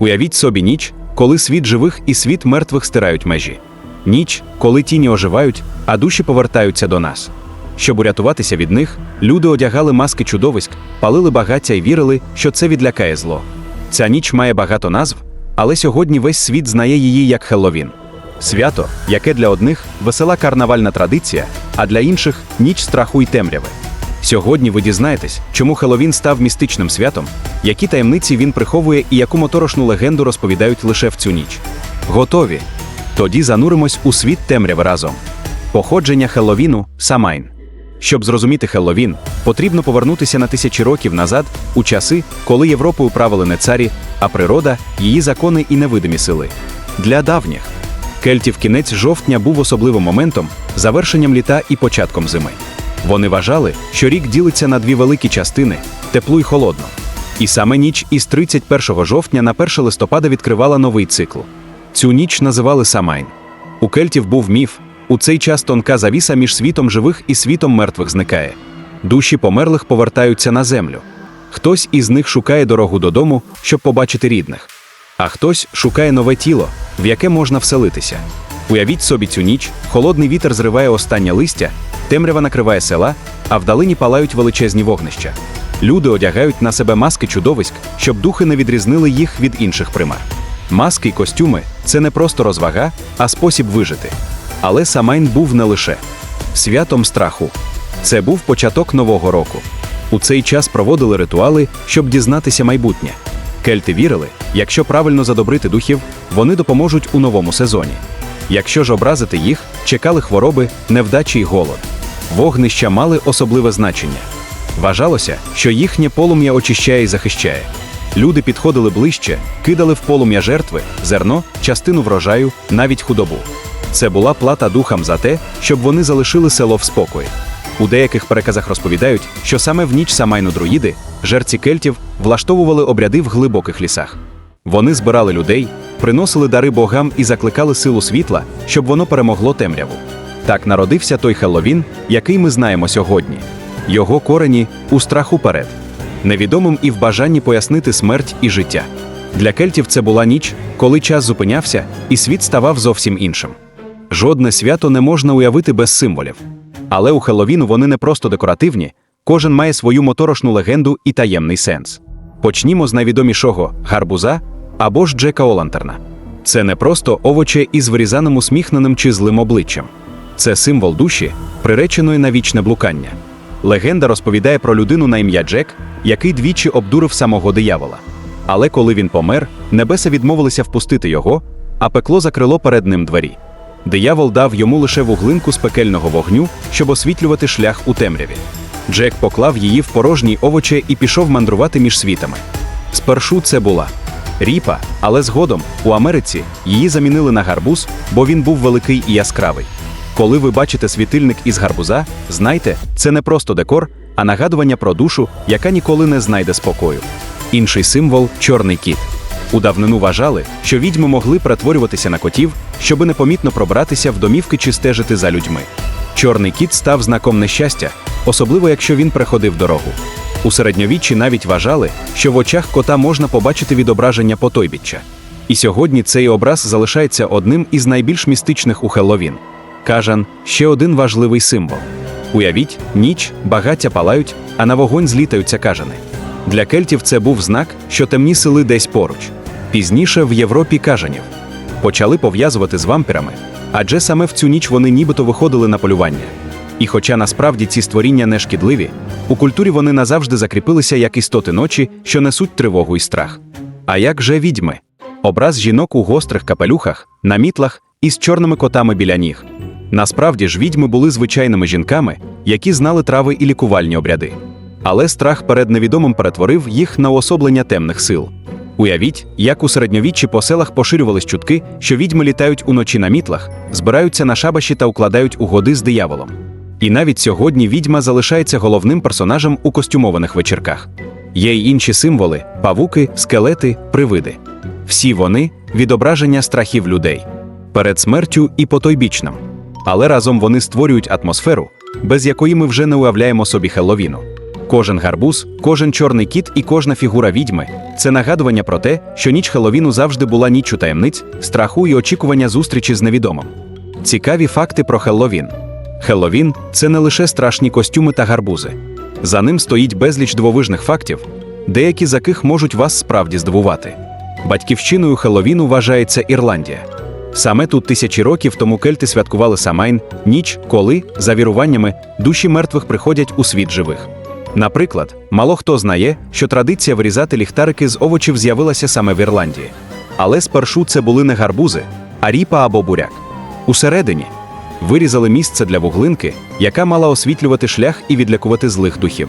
Уявіть собі ніч, коли світ живих і світ мертвих стирають межі. Ніч, коли тіні оживають, а душі повертаються до нас. Щоб урятуватися від них, люди одягали маски чудовиськ, палили багаття і вірили, що це відлякає зло. Ця ніч має багато назв, але сьогодні весь світ знає її як Хелловін. Свято, яке для одних весела карнавальна традиція, а для інших ніч страху й темряви. Сьогодні ви дізнаєтесь, чому Хелловін став містичним святом, які таємниці він приховує і яку моторошну легенду розповідають лише в цю ніч. Готові? Тоді зануримось у світ темряви разом. Походження Хелловіну Самайн. Щоб зрозуміти Хелловін, потрібно повернутися на тисячі років назад, у часи, коли Європою правили не царі, а природа, її закони і невидимі сили. Для давніх кельтів кінець жовтня був особливим моментом, завершенням літа і початком зими. Вони вважали, що рік ділиться на дві великі частини теплу й холодну. І саме ніч із 31 жовтня на 1 листопада відкривала новий цикл. Цю ніч називали Самайн. У кельтів був міф. У цей час тонка завіса між світом живих і світом мертвих зникає. Душі померлих повертаються на землю. Хтось із них шукає дорогу додому, щоб побачити рідних, а хтось шукає нове тіло, в яке можна вселитися. Уявіть собі цю ніч, холодний вітер зриває останнє листя, темрява накриває села, а вдалині палають величезні вогнища. Люди одягають на себе маски чудовиськ, щоб духи не відрізнили їх від інших примар. Маски й костюми це не просто розвага, а спосіб вижити. Але Самайн був не лише святом страху. Це був початок нового року. У цей час проводили ритуали, щоб дізнатися майбутнє. Кельти вірили, якщо правильно задобрити духів, вони допоможуть у новому сезоні. Якщо ж образити їх, чекали хвороби, невдачі й голод. Вогнища мали особливе значення. Вважалося, що їхнє полум'я очищає і захищає. Люди підходили ближче, кидали в полум'я жертви, зерно, частину врожаю, навіть худобу. Це була плата духам за те, щоб вони залишили село в спокої. У деяких переказах розповідають, що саме в ніч Самайну друїди, жерці кельтів, влаштовували обряди в глибоких лісах. Вони збирали людей, приносили дари богам і закликали силу світла, щоб воно перемогло темряву. Так народився той Хелловін, який ми знаємо сьогодні. Його корені у страху перед, невідомим і в бажанні пояснити смерть і життя. Для кельтів це була ніч, коли час зупинявся, і світ ставав зовсім іншим. Жодне свято не можна уявити без символів. Але у Хелловін вони не просто декоративні, кожен має свою моторошну легенду і таємний сенс. Почнімо з найвідомішого гарбуза або ж Джека Олантерна. Це не просто овоче із вирізаним усміхненим чи злим обличчям. Це символ душі, приреченої на вічне блукання. Легенда розповідає про людину на ім'я Джек, який двічі обдурив самого диявола. Але коли він помер, небеса відмовилися впустити його, а пекло закрило перед ним двері. Диявол дав йому лише вуглинку з пекельного вогню, щоб освітлювати шлях у темряві. Джек поклав її в порожній овоче і пішов мандрувати між світами. Спершу це була ріпа, але згодом у Америці її замінили на гарбуз, бо він був великий і яскравий. Коли ви бачите світильник із гарбуза, знайте, це не просто декор, а нагадування про душу, яка ніколи не знайде спокою. Інший символ чорний кіт. У давнину вважали, що відьми могли перетворюватися на котів, щоби непомітно пробратися в домівки чи стежити за людьми. Чорний кіт став знаком нещастя, особливо якщо він приходив дорогу. У середньовіччі навіть вважали, що в очах кота можна побачити відображення потойбіччя. І сьогодні цей образ залишається одним із найбільш містичних у Хелловін. Кажан ще один важливий символ. Уявіть, ніч, багаття палають, а на вогонь злітаються кажани. Для кельтів це був знак, що темні сили десь поруч. Пізніше в Європі кажанів почали пов'язувати з вампірами, адже саме в цю ніч вони нібито виходили на полювання. І хоча насправді ці створіння не шкідливі, у культурі вони назавжди закріпилися як істоти ночі, що несуть тривогу і страх. А як же відьми? Образ жінок у гострих капелюхах, на мітлах і з чорними котами біля ніг. Насправді ж відьми були звичайними жінками, які знали трави і лікувальні обряди. Але страх перед невідомим перетворив їх на уособлення темних сил. Уявіть, як у середньовіччі по селах поширювались чутки, що відьми літають уночі на мітлах, збираються на шабаші та укладають угоди з дияволом. І навіть сьогодні відьма залишається головним персонажем у костюмованих вечірках. Є й інші символи павуки, скелети, привиди. Всі вони відображення страхів людей перед смертю і потойбічним. Але разом вони створюють атмосферу, без якої ми вже не уявляємо собі Хелловіну. Кожен гарбуз, кожен чорний кіт і кожна фігура відьми Це нагадування про те, що ніч Хеллоуіну завжди була ніччю таємниць, страху і очікування зустрічі з невідомим. Цікаві факти про Хеллоуін. Хеллоуін – це не лише страшні костюми та гарбузи. За ним стоїть безліч дивовижних фактів, деякі з яких можуть вас справді здивувати. Батьківщиною Хеллоуіну вважається Ірландія. Саме тут тисячі років тому кельти святкували Самайн, ніч, коли, за віруваннями, душі мертвих приходять у світ живих. Наприклад, мало хто знає, що традиція вирізати ліхтарики з овочів з'явилася саме в Ірландії. Але спершу це були не гарбузи, а ріпа або буряк. Усередині вирізали місце для вуглинки, яка мала освітлювати шлях і відлякувати злих духів.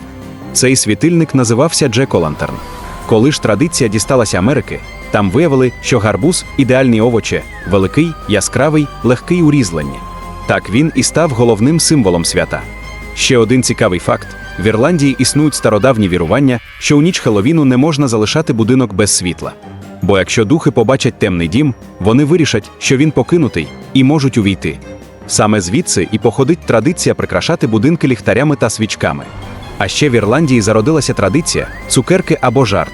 Цей світильник називався Джеко-Лантерн. Коли ж традиція дісталася Америки, там виявили, що гарбуз ідеальний овоче, великий, яскравий, легкий у різленні. Так він і став головним символом свята. Ще один цікавий факт: в Ірландії існують стародавні вірування, що у ніч Хеллоуіну не можна залишати будинок без світла. Бо якщо духи побачать темний дім, вони вирішать, що він покинутий, і можуть увійти. Саме звідси і походить традиція прикрашати будинки ліхтарями та свічками. А ще в Ірландії зародилася традиція цукерки або жарт.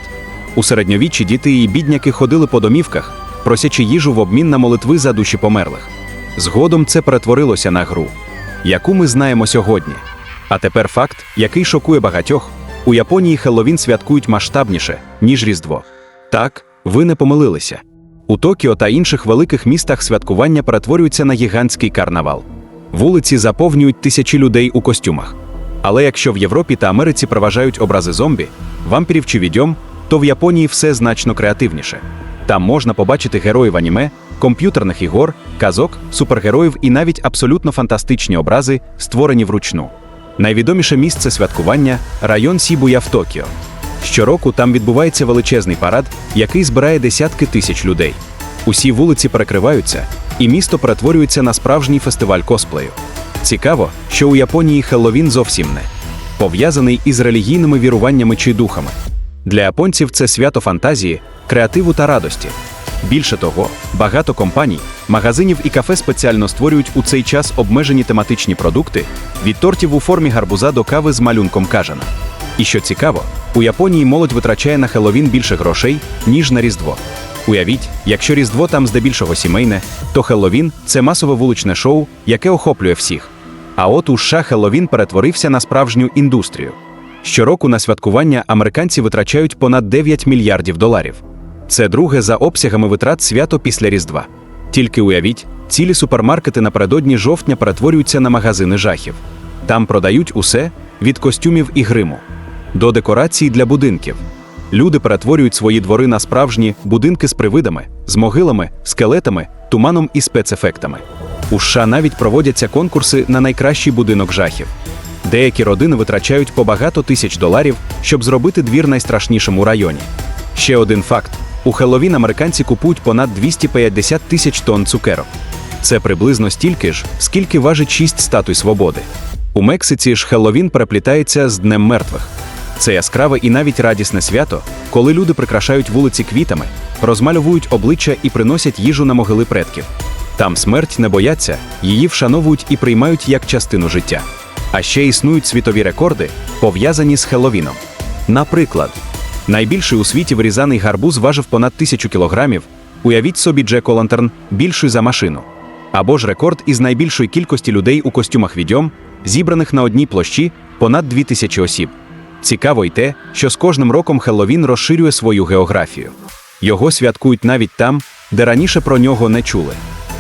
У середньовіччі діти і бідняки ходили по домівках, просячи їжу в обмін на молитви за душі померлих. Згодом це перетворилося на гру, яку ми знаємо сьогодні. А тепер факт, який шокує багатьох: у Японії Хеллоуін святкують масштабніше, ніж Різдво. Так, ви не помилилися. У Токіо та інших великих містах святкування перетворюються на гігантський карнавал. Вулиці заповнюють тисячі людей у костюмах. Але якщо в Європі та Америці проважають образи зомбі, вампірів чи відьом, то в Японії все значно креативніше. Там можна побачити героїв аніме, комп'ютерних ігор, казок, супергероїв і навіть абсолютно фантастичні образи, створені вручну. Найвідоміше місце святкування район Сібуя в Токіо. Щороку там відбувається величезний парад, який збирає десятки тисяч людей. Усі вулиці перекриваються, і місто перетворюється на справжній фестиваль косплею. Цікаво, що у Японії Хеллоуін зовсім не пов'язаний із релігійними віруваннями чи духами. Для японців це свято фантазії, креативу та радості. Більше того, багато компаній, магазинів і кафе спеціально створюють у цей час обмежені тематичні продукти від тортів у формі гарбуза до кави з малюнком кажана. І що цікаво, у Японії молодь витрачає на Хеллоуін більше грошей, ніж на Різдво. Уявіть, якщо Різдво там здебільшого сімейне, то Хеллоуін – це масове вуличне шоу, яке охоплює всіх. А от у США Хеллоуін перетворився на справжню індустрію. Щороку на святкування американці витрачають понад 9 мільярдів доларів. Це друге за обсягами витрат свято після Різдва. Тільки уявіть, цілі супермаркети напередодні жовтня перетворюються на магазини жахів. Там продають усе від костюмів і гриму до декорацій для будинків. Люди перетворюють свої двори на справжні будинки з привидами, з могилами, скелетами, туманом і спецефектами. У США навіть проводяться конкурси на найкращий будинок жахів. Деякі родини витрачають по багато тисяч доларів, щоб зробити двір найстрашнішим у районі. Ще один факт: у Хеллоуін американці купують понад 250 тисяч тонн цукерок. Це приблизно стільки ж, скільки важить 6 статуй свободи. У Мексиці ж Хеллоуін переплітається з Днем мертвих. Це яскраве і навіть радісне свято, коли люди прикрашають вулиці квітами, розмальовують обличчя і приносять їжу на могили предків. Там смерть не бояться, її вшановують і приймають як частину життя. А ще існують світові рекорди, пов'язані з Хеллоуіном. Наприклад, найбільший у світі вирізаний гарбуз важив понад тисячу кілограмів. Уявіть собі Джеко Лантерн більший за машину. Або ж рекорд із найбільшої кількості людей у костюмах відьом, зібраних на одній площі понад 2000 осіб. Цікаво й те, що з кожним роком Хеллоуін розширює свою географію. Його святкують навіть там, де раніше про нього не чули.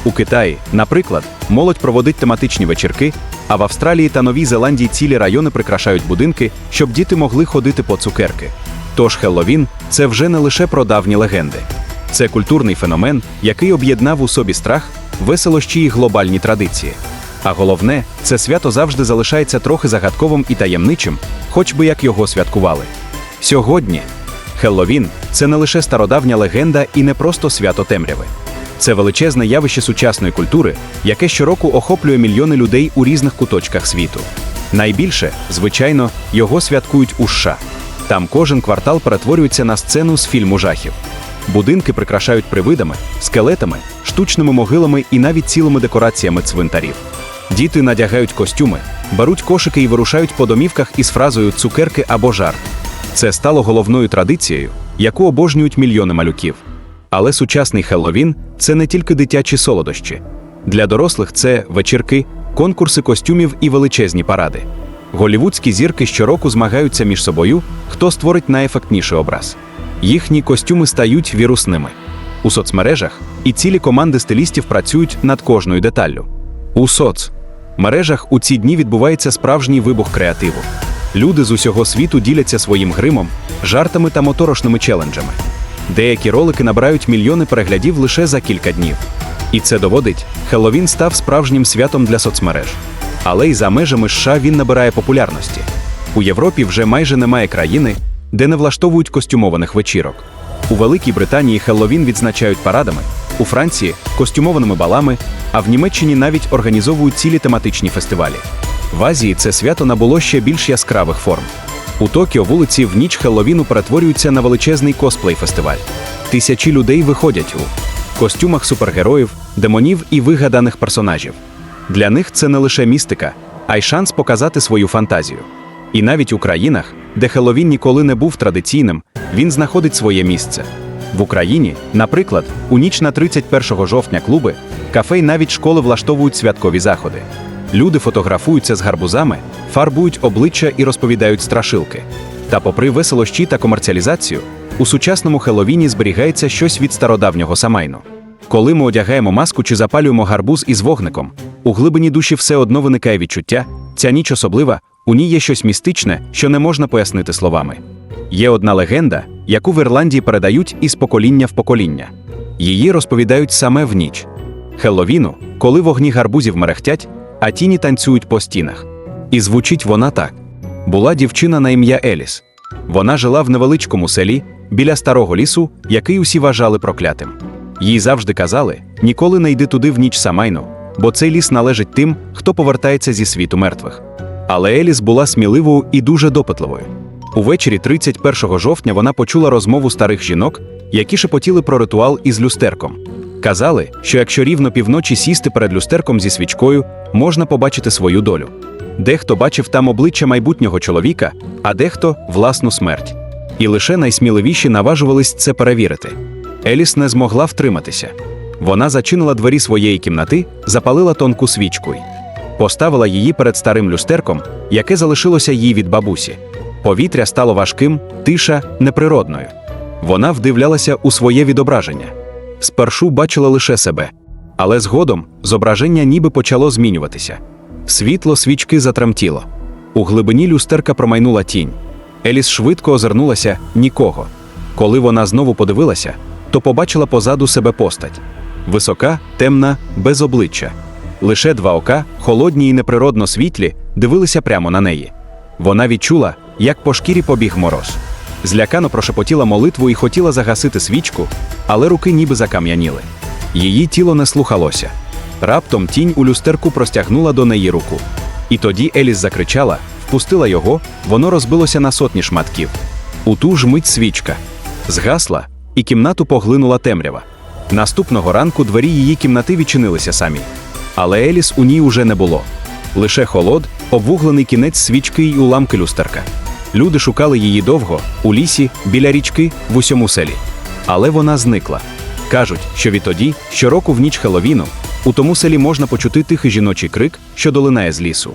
У Китаї, наприклад, молодь проводить тематичні вечірки, а в Австралії та Новій Зеландії цілі райони прикрашають будинки, щоб діти могли ходити по цукерки. Тож Хеллоуін – це вже не лише про давні легенди. Це культурний феномен, який об'єднав у собі страх, веселощі і глобальні традиції. А головне, це свято завжди залишається трохи загадковим і таємничим, хоч би як його святкували. Сьогодні Хеллоуін – це не лише стародавня легенда і не просто свято темряви. Це величезне явище сучасної культури, яке щороку охоплює мільйони людей у різних куточках світу. Найбільше, звичайно, його святкують у США. Там кожен квартал перетворюється на сцену з фільму жахів. Будинки прикрашають привидами, скелетами, штучними могилами і навіть цілими декораціями цвинтарів. Діти надягають костюми, беруть кошики і вирушають по домівках із фразою цукерки або жарт. Це стало головною традицією, яку обожнюють мільйони малюків. Але сучасний Хелловін це не тільки дитячі солодощі. Для дорослих це вечірки, конкурси костюмів і величезні паради. Голівудські зірки щороку змагаються між собою, хто створить найефектніший образ. Їхні костюми стають вірусними. У соцмережах і цілі команди стилістів працюють над кожною деталлю. У соцмережах у ці дні відбувається справжній вибух креативу. Люди з усього світу діляться своїм гримом, жартами та моторошними челенджами. Деякі ролики набирають мільйони переглядів лише за кілька днів. І це доводить, Хелловін став справжнім святом для соцмереж. Але й за межами США він набирає популярності. У Європі вже майже немає країни, де не влаштовують костюмованих вечірок. У Великій Британії Хелловін відзначають парадами, у Франції костюмованими балами, а в Німеччині навіть організовують цілі тематичні фестивалі. В Азії це свято набуло ще більш яскравих форм. У Токіо вулиці в ніч Хелловіну перетворюються на величезний косплей-фестиваль. Тисячі людей виходять у костюмах супергероїв, демонів і вигаданих персонажів. Для них це не лише містика, а й шанс показати свою фантазію. І навіть у країнах, де Хелловін ніколи не був традиційним, він знаходить своє місце. В Україні, наприклад, у ніч на 31 жовтня клуби, кафе й навіть школи влаштовують святкові заходи. Люди фотографуються з гарбузами, фарбують обличчя і розповідають страшилки. Та, попри веселощі та комерціалізацію, у сучасному Хелловіні зберігається щось від стародавнього самайну. Коли ми одягаємо маску чи запалюємо гарбуз із вогником, у глибині душі все одно виникає відчуття, ця ніч особлива, у ній є щось містичне, що не можна пояснити словами. Є одна легенда, яку в Ірландії передають із покоління в покоління. Її розповідають саме в ніч. Хелловіну, коли вогні гарбузів мерехтять, а тіні танцюють по стінах. І звучить вона так: була дівчина на ім'я Еліс. Вона жила в невеличкому селі біля старого лісу, який усі вважали проклятим. Їй завжди казали: ніколи не йди туди в ніч самайну, бо цей ліс належить тим, хто повертається зі світу мертвих. Але Еліс була сміливою і дуже допитливою. Увечері 31 жовтня вона почула розмову старих жінок, які шепотіли про ритуал із люстерком. Казали, що якщо рівно півночі сісти перед люстерком зі свічкою, можна побачити свою долю. Дехто бачив там обличчя майбутнього чоловіка, а дехто власну смерть. І лише найсміливіші наважувались це перевірити. Еліс не змогла втриматися. Вона зачинила двері своєї кімнати, запалила тонку свічку поставила її перед старим люстерком, яке залишилося їй від бабусі. Повітря стало важким, тиша неприродною. Вона вдивлялася у своє відображення. Спершу бачила лише себе, але згодом зображення ніби почало змінюватися. Світло свічки затремтіло. У глибині люстерка промайнула тінь. Еліс швидко озирнулася нікого. Коли вона знову подивилася, то побачила позаду себе постать висока, темна, без обличчя. Лише два ока, холодні і неприродно світлі, дивилися прямо на неї. Вона відчула, як по шкірі побіг мороз. Злякано прошепотіла молитву і хотіла загасити свічку, але руки ніби закам'яніли. Її тіло не слухалося. Раптом тінь у люстерку простягнула до неї руку. І тоді Еліс закричала, впустила його, воно розбилося на сотні шматків. У ту ж мить свічка згасла, і кімнату поглинула темрява. Наступного ранку двері її кімнати відчинилися самі. Але Еліс у ній уже не було. Лише холод, обвуглений кінець свічки й уламки люстерка. Люди шукали її довго, у лісі, біля річки, в усьому селі. Але вона зникла. Кажуть, що відтоді, щороку в ніч Хеловіну, у тому селі можна почути тихий жіночий крик, що долинає з лісу.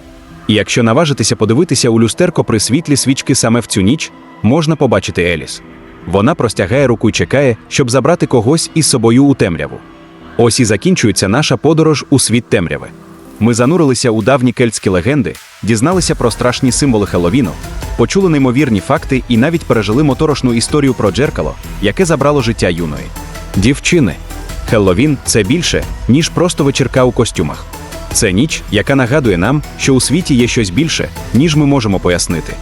І якщо наважитися подивитися у люстерко при світлі свічки саме в цю ніч, можна побачити Еліс. Вона простягає руку й чекає, щоб забрати когось із собою у темряву. Ось і закінчується наша подорож у світ темряви. Ми занурилися у давні кельтські легенди, дізналися про страшні символи Хеловіну, почули неймовірні факти і навіть пережили моторошну історію про джеркало, яке забрало життя юної. Дівчини. Хелловін це більше, ніж просто вечірка у костюмах. Це ніч, яка нагадує нам, що у світі є щось більше, ніж ми можемо пояснити.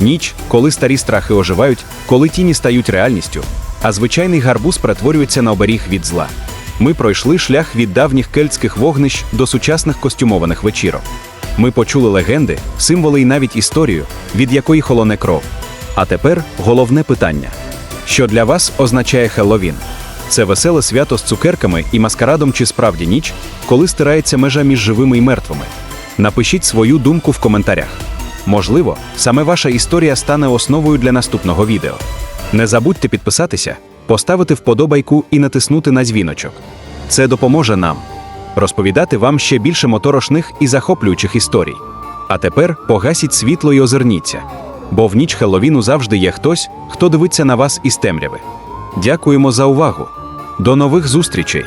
Ніч, коли старі страхи оживають, коли тіні стають реальністю, а звичайний гарбуз перетворюється на оберіг від зла. Ми пройшли шлях від давніх кельтських вогнищ до сучасних костюмованих вечірок. Ми почули легенди, символи і навіть історію, від якої холоне кров. А тепер головне питання: що для вас означає Хелловін? Це веселе свято з цукерками і маскарадом чи справді ніч, коли стирається межа між живими і мертвими. Напишіть свою думку в коментарях. Можливо, саме ваша історія стане основою для наступного відео. Не забудьте підписатися, поставити вподобайку і натиснути на дзвіночок. Це допоможе нам розповідати вам ще більше моторошних і захоплюючих історій. А тепер погасіть світло і озирніться, бо в ніч Хелловіну завжди є хтось, хто дивиться на вас із темряви. Дякуємо за увагу. До нових зустрічей!